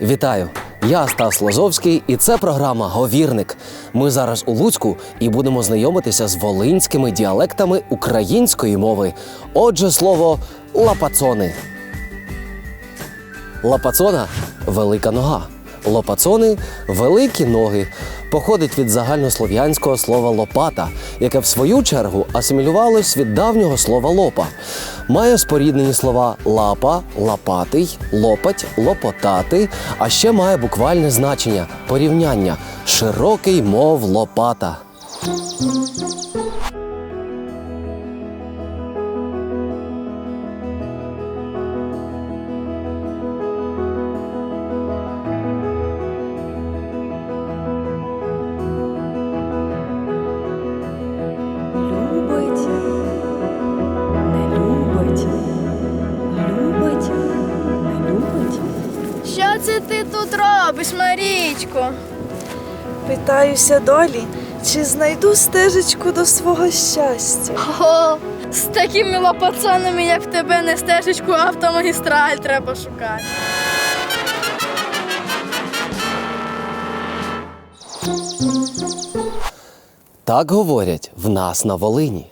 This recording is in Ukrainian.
Вітаю! Я Стас Лозовський, і це програма Говірник. Ми зараз у Луцьку і будемо знайомитися з волинськими діалектами української мови. Отже, слово лапацони. Лапацона велика нога. Лопацони великі ноги. Походить від загальнослов'янського слова лопата, яке в свою чергу асимілювалось від давнього слова лопа. Має споріднені слова лапа, лопатий, лопать, лопотати, а ще має буквальне значення порівняння широкий, мов лопата. Ти тут робиш, Марічко? Питаюся долі, чи знайду стежечку до свого щастя. О, з такими лопацанами, як в тебе, не стежечку, а автомагістраль треба шукати. Так говорять в нас на Волині.